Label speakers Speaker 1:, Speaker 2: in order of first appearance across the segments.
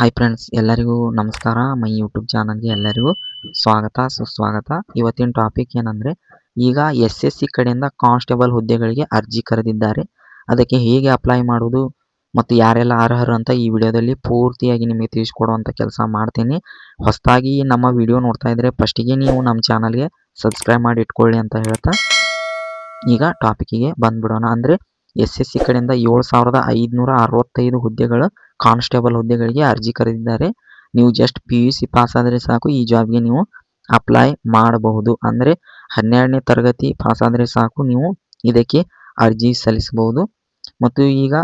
Speaker 1: Hi friends ಎಲ್ಲರಿಗೂ ನಮಸ್ಕಾರ. My YouTube ಚಾನಲ್ಗೆ ಎಲ್ಲರಿಗೂ ಸ್ವಾಗತ, ಸುಸ್ವಾಗತ. ಇವತ್ತಿನ ಟಾಪಿಕ್ ಏನಂದರೆ, ಈಗ ಎಸ್ ಎಸ್ ಸಿ ಕಡೆಯಿಂದ ಕಾನ್ಸ್ಟೇಬಲ್ ಹುದ್ದೆಗಳಿಗೆ ಅರ್ಜಿ ಕರೆದಿದ್ದಾರೆ. ಅದಕ್ಕೆ ಹೇಗೆ ಅಪ್ಲೈ ಮಾಡೋದು ಮತ್ತು ಯಾರೆಲ್ಲ ಅರ್ಹರು ಅಂತ ಈ ವಿಡಿಯೋದಲ್ಲಿ ಪೂರ್ತಿಯಾಗಿ ನಿಮಗೆ ತಿಳಿಸ್ಕೊಡುವಂಥ ಕೆಲಸ ಮಾಡ್ತೀನಿ. ಹೊಸದಾಗಿ ನಮ್ಮ ವಿಡಿಯೋ ನೋಡ್ತಾ ಇದ್ದರೆ ಫಸ್ಟಿಗೆ ನೀವು ನಮ್ಮ ಚಾನಲ್ಗೆ ಸಬ್ಸ್ಕ್ರೈಬ್ ಮಾಡಿ ಇಟ್ಕೊಳ್ಳಿ ಅಂತ ಹೇಳ್ತಾ ಈಗ ಟಾಪಿಕ್ಕಿಗೆ ಬಂದ್ಬಿಡೋಣ. ಅಂದರೆ ಎಸ್ ಎಸ್ ಸಿ ಕಡೆಯಿಂದ ಏಳು ಸಾವಿರದ ಐದುನೂರ ಅರವತ್ತೈದು ಹುದ್ದೆಗಳು ಕಾನ್ಸ್ಟೇಬಲ್ ಹುದ್ದೆಗಳಿಗೆ ಅರ್ಜಿ ಕರೆದಿದ್ದಾರೆ. ನೀವು just P U C pass ಆದರೆ ಸಾಕು, ಈ ಜಾಬ್ಗೆ ನೀವು ಅಪ್ಲೈ ಮಾಡಬಹುದು. ಅಂದರೆ ಹನ್ನೆರಡನೇ ತರಗತಿ ಪಾಸ್ ಆದರೆ ಸಾಕು, ನೀವು ಇದಕ್ಕೆ ಅರ್ಜಿ ಸಲ್ಲಿಸಬಹುದು. ಮತ್ತು ಈಗ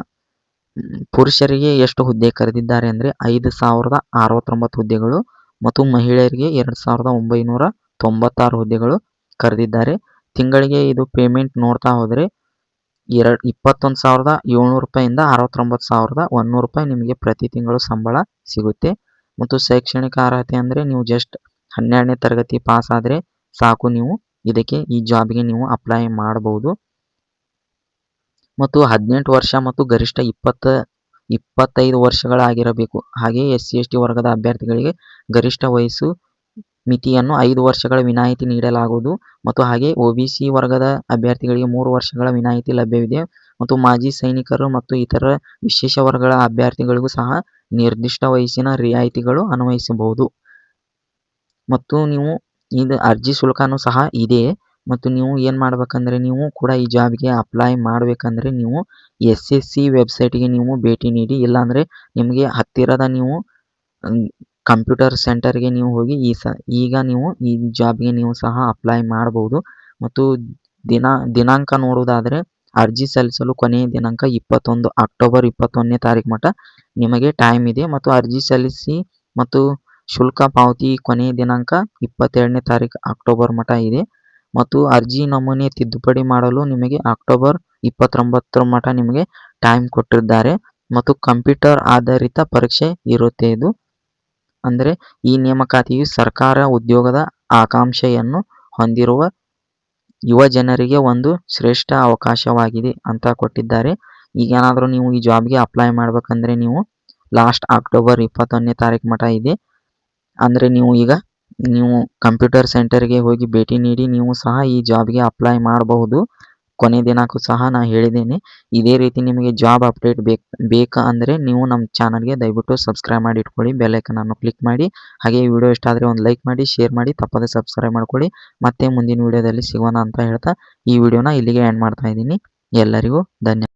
Speaker 1: ಪುರುಷರಿಗೆ ಎಷ್ಟು ಹುದ್ದೆ ಕರೆದಿದ್ದಾರೆ ಅಂದರೆ ಐದು ಸಾವಿರದ ಅರವತ್ತೊಂಬತ್ತು ಹುದ್ದೆಗಳು ಮತ್ತು ಮಹಿಳೆಯರಿಗೆ ಎರಡು ಸಾವಿರದ ಒಂಬೈನೂರ ತೊಂಬತ್ತಾರು ಹುದ್ದೆಗಳು ಕರೆದಿದ್ದಾರೆ. ತಿಂಗಳಿಗೆ ಇದು ಪೇಮೆಂಟ್ ನೋಡ್ತಾ ಹೋದರೆ ಎರಡು ಇಪ್ಪತ್ತೊಂದು ಸಾವಿರದ ಏಳ್ನೂರು ರೂಪಾಯಿಂದ ಅರವತ್ತೊಂಬತ್ತು ಸಾವಿರದ ಒಂದುನೂರು ರೂಪಾಯಿ ನಿಮಗೆ ಪ್ರತಿ ತಿಂಗಳು ಸಂಬಳ ಸಿಗುತ್ತೆ. ಮತ್ತು ಶೈಕ್ಷಣಿಕ ಅರ್ಹತೆ ಅಂದರೆ ನೀವು ಜಸ್ಟ್ ಹನ್ನೆರಡನೇ ತರಗತಿ ಪಾಸ್ ಆದರೆ ಸಾಕು ನೀವು. ಇದಕ್ಕೆ ಈ ಜಾಬ್ಗೆ ನೀವು ಅಪ್ಲೈ ಮಾಡಬಹುದು ಮತ್ತು ಹದಿನೆಂಟು ವರ್ಷ ಮತ್ತು ಗರಿಷ್ಠ ಇಪ್ಪತ್ತ, ಇಪ್ಪತ್ತೈದು ವರ್ಷಗಳಾಗಿರಬೇಕು. ಹಾಗೆಯೇ ಎಸ್ ಸಿ ಎಸ್ ಟಿ ವರ್ಗದ ಅಭ್ಯರ್ಥಿಗಳಿಗೆ ಗರಿಷ್ಠ ವಯಸ್ಸು ಮಿತಿಯನ್ನು ಐದು ವರ್ಷಗಳ ವಿನಾಯಿತಿ ನೀಡಲಾಗುವುದು ಮತ್ತು ಹಾಗೆ ಒ_ಬಿ_ಸಿ ವರ್ಗದ ಅಭ್ಯರ್ಥಿಗಳಿಗೆ ಮೂರು ವರ್ಷಗಳ ವಿನಾಯಿತಿ ಲಭ್ಯವಿದೆ ಮತ್ತು ಮಾಜಿ ಸೈನಿಕರು ಮತ್ತು ಇತರ ವಿಶೇಷ ವರ್ಗಗಳ ಅಭ್ಯರ್ಥಿಗಳಿಗೂ ಸಹ ನಿರ್ದಿಷ್ಟ ವಯಸ್ಸಿನ ರಿಯಾಯಿತಿಗಳು ಅನ್ವಯಿಸಬಹುದು. ಮತ್ತು ನೀವು ಇದು ಅರ್ಜಿ ಶುಲ್ಕನೂ ಸಹ ಇದೆ ಮತ್ತು ನೀವು ಏನು ಮಾಡಬೇಕಂದ್ರೆ ನೀವು ಕೂಡ ಈ ಜಾಬ್ಗೆ ಅಪ್ಲೈ ಮಾಡಬೇಕಂದ್ರೆ ನೀವು ಎಸ್ ಎಸ್ ಸಿ ವೆಬ್ಸೈಟ್ಗೆ ನೀವು ಭೇಟಿ ನೀಡಿ ಇಲ್ಲಾಂದರೆ ನಿಮಗೆ ಹತ್ತಿರದ ನೀವು ಕಂಪ್ಯೂಟರ್ ಸೆಂಟರ್ಗೆ ನೀವು ಹೋಗಿ ಈ ಸ, ಈಗ ನೀವು ಈ ಜಾಬ್ಗೆ ನೀವು ಸಹ ಅಪ್ಲೈ ಮಾಡಬಹುದು ಮತ್ತು ದಿನ, ದಿನಾಂಕ ನೋಡುವುದಾದರೆ ಅರ್ಜಿ ಸಲ್ಲಿಸಲು ಕೊನೆಯ ದಿನಾಂಕ ಇಪ್ಪತ್ತೊಂದು ಅಕ್ಟೋಬರ್ ಇಪ್ಪತ್ತೊಂದನೇ ತಾರೀಕು ಮಟ್ಟ ನಿಮಗೆ ಟೈಮ್ ಇದೆ. ಮತ್ತು ಅರ್ಜಿ ಸಲ್ಲಿಸಿ ಮತ್ತು ಶುಲ್ಕ ಪಾವತಿ ಕೊನೆಯ ದಿನಾಂಕ ಇಪ್ಪತ್ತೆರಡನೇ ತಾರೀಕು ಅಕ್ಟೋಬರ್ ಮಟ್ಟ ಇದೆ. ಮತ್ತು ಅರ್ಜಿ ನಮೂನೆ ತಿದ್ದುಪಡಿ ಮಾಡಲು ನಿಮಗೆ ಅಕ್ಟೋಬರ್ ಇಪ್ಪತ್ತೊಂಬತ್ತರ ಮಟ್ಟ ನಿಮಗೆ ಟೈಮ್ ಕೊಟ್ಟಿದ್ದಾರೆ. ಮತ್ತು ಕಂಪ್ಯೂಟರ್ ಆಧಾರಿತ ಪರೀಕ್ಷೆ ಇರುತ್ತೆ ಇದು. ಅಂದರೆ ಈ ನೇಮಕಾತಿಯು ಸರ್ಕಾರ ಉದ್ಯೋಗದ ಆಕಾಂಕ್ಷೆಯನ್ನು ಹೊಂದಿರುವ ಯುವ ಜನರಿಗೆ ಒಂದು ಶ್ರೇಷ್ಠ ಅವಕಾಶವಾಗಿದೆ ಅಂತ ಕೊಟ್ಟಿದ್ದಾರೆ. ಈಗ ಏನಾದರೂ ನೀವು ಈ ಜಾಬ್ಗೆ ಅಪ್ಲೈ ಮಾಡಬೇಕಂದ್ರೆ ನೀವು ಲಾಸ್ಟ್ ಅಕ್ಟೋಬರ್ ಇಪ್ಪತ್ತೊಂದನೇ ತಾರೀಕು ಮಟ್ಟ ಇದೆ. ಅಂದರೆ ನೀವು ಈಗ ನೀವು ಕಂಪ್ಯೂಟರ್ ಸೆಂಟರ್ಗೆ ಹೋಗಿ ಭೇಟಿ ನೀಡಿ ನೀವು ಸಹ ಈ ಜಾಬ್ಗೆ ಅಪ್ಲೈ ಮಾಡಬಹುದು. ಕೊನೆ ದಿನಕ್ಕೂ ಸಹ ನಾನು ಹೇಳಿದ್ದೀನಿ. ಇದೇ ರೀತಿ ನಿಮಗೆ ಜಾಬ್ ಅಪ್ಡೇಟ್ ಬೇಕು, ಬೇಕಾ ಅಂದರೆ ನೀವು ನಮ್ಮ ಚಾನಲ್ಗೆ ದಯವಿಟ್ಟು ಸಬ್ಸ್ಕ್ರೈಬ್ ಮಾಡಿ ಇಟ್ಕೊಳ್ಳಿ ಬೆಲ್ಲೈಕನನ್ನು ಕ್ಲಿಕ್ ಮಾಡಿ. ಹಾಗೆ ಈ ವಿಡಿಯೋ ಇಷ್ಟ ಆದರೆ ಒಂದು ಲೈಕ್ ಮಾಡಿ ಶೇರ್ ಮಾಡಿ, ತಪ್ಪದೇ ಸಬ್ಸ್ಕ್ರೈಬ್ ಮಾಡ್ಕೊಳ್ಳಿ. ಮತ್ತೆ ಮುಂದಿನ ವಿಡಿಯೋದಲ್ಲಿ ಸಿಗೋಣ ಅಂತ ಹೇಳ್ತಾ ಈ ವಿಡಿಯೋನ ಇಲ್ಲಿಗೆ ಎಂಡ್ ಮಾಡ್ತಾ ಇದ್ದೀನಿ. ಎಲ್ಲರಿಗೂ ಧನ್ಯವಾದ